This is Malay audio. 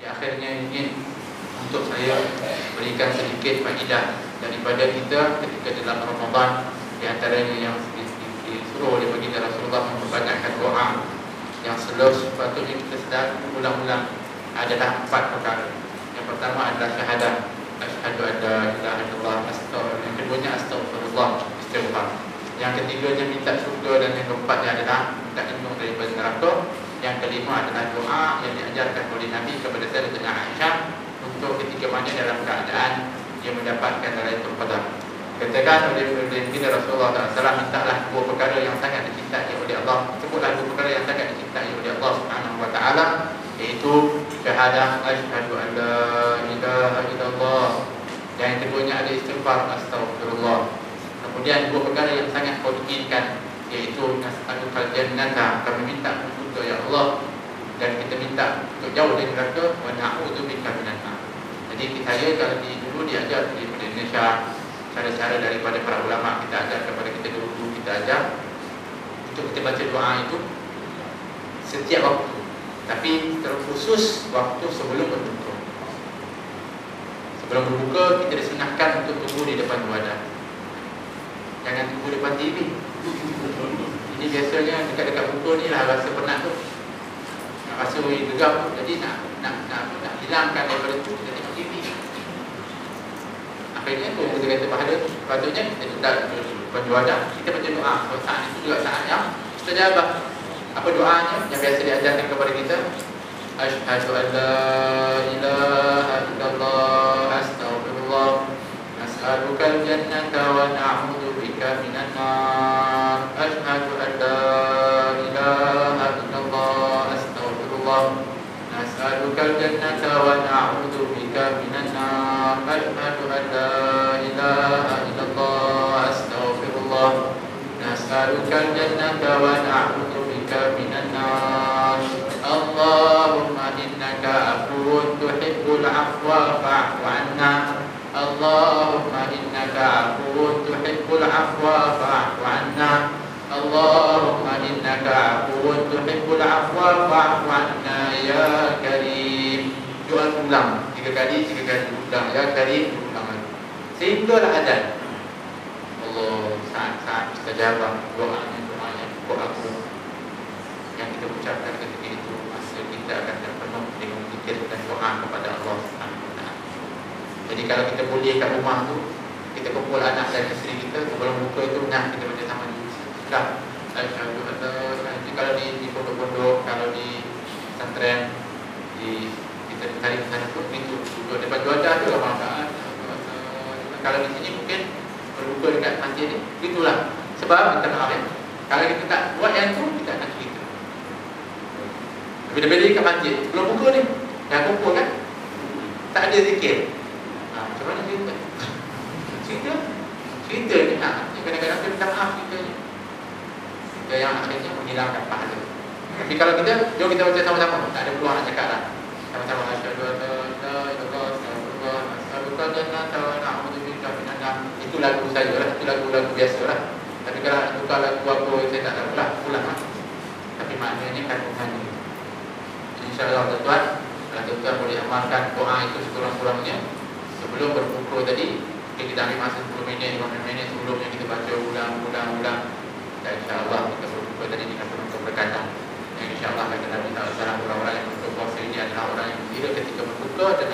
Di akhirnya ingin untuk saya berikan sedikit faedah daripada kita ketika dalam Ramadan di antaranya yang disuruh oleh baginda Rasulullah membanyakkan doa yang selalu sepatutnya kita sedar ulang-ulang adalah empat perkara. Yang pertama adalah syahadah asyhadu an la ilaha illallah astaghfirullah. Yang keduanya astagfirullah istighfar. Yang ketiganya minta syurga dan yang keempatnya adalah minta lindung daripada neraka. Yang kelima adalah doa yang diajarkan oleh Nabi kepada Sayyidatina Aisyah untuk ketika mana dalam keadaan dia mendapatkan Lailatul Qadar. Katakan oleh baginda Rasulullah SAW mintalah dua perkara yang sangat dicintai oleh Allah. Sebutlah dua perkara yang sangat dicintai oleh Allah Taala iaitu syahadah asyhadu an la ilaha illallah. Yang keduanya ada istighfar astagfirullah. Kemudian dua perkara yang sangat kau inginkan iaitu nas'alukal jannata kami minta untuk ya Allah dan kita minta untuk jauh dari neraka wa na'udzubika minan nar. Jadi saya kalau di dulu diajar di Indonesia. Cara-cara daripada para ulama kita ajar kepada kita dulu kita ajar. Untuk kita baca doa itu setiap waktu. Tapi terkhusus waktu sebelum berbuka. Sebelum berbuka kita disunahkan untuk tunggu di depan wadah jangan tunggu depan TV ini biasanya dekat-dekat buka ni lah rasa penat tu nak rasa gegap jadi nak nak nak, nak hilangkan daripada tu kita tengok TV akhirnya tu kita kata pahala tu patutnya kita sedar baju wadah kita baca doa. So, saat itu juga saat yang mustajabah apa doanya yang biasa diajarkan kepada kita? Asyhadu an la ilaha illallah astaghfirullah. Nas'aluka al-jannata wa na'udzu bika minan nar asyhadu an la ilaha illallah astaghfirullah nas'aluka al-jannata wa na'udzu bika minan nar asyhadu an la ilaha illallah astaghfirullah nas'aluka al-jannata wa na'udzu bika minan nar Allahumma innaka afuwun tuhibbul afwa fa'fu 'anna Allahumma innaka afuwun tuhibbul afwa fa'fu 'anna Allahumma innaka afuwun tuhibbul afwa fa'fu 'anna ya doa ulang. Tiga kali tiga kali ulang. Ya karim ulang lagi. Sehinggalah adan Allah saat-saat kita jawab doanya doa aku yang kita ucapkan ketika itu masa kita akan terpenuh dengan zikir dan doa kepada Allah. Jadi kalau kita boleh kat rumah tu kita kumpul anak dan isteri kita sebelum buka itu nah kita baca sama dulu. Ilaha kalau di pondok-pondok kalau di pesantren di kita cari sana pun itu duduk depan juadah tu lah. Kalau di sini mungkin berbuka dekat masjid ni Itulah Sebab maaf ya Kalau kita tak buat yang tu Kita akan cerita. Tapi bila dekat masjid. Belum buka ni Dah kumpul kan? Tak ada zikir. Ha, Macam mana cerita? Cerita? Cerita ni ha, Kadang-kadang kita minta maaf cerita ni Cerita yang akhirnya menghilangkan pahala. Tapi kalau kita Jom kita baca sama-sama. Tak ada peluang nak cakap lah Itu lagu saya lah Itu lagu-lagu biasa lah. Tapi kalau tukar lagu apa Saya tak tahu lah. Pulang lah Tapi maknanya kandungannya InsyaAllah tuan-tuan Kalau tuan-tuan boleh amalkan doa itu sekurang-kurangnya Sebelum berbuka tadi Kita ambil masa 10 minit 15 minit sebelumnya kita baca ulang-ulang-ulang Dan insyaAllah kita berbuka tadi dengan penuh keberkatan todas este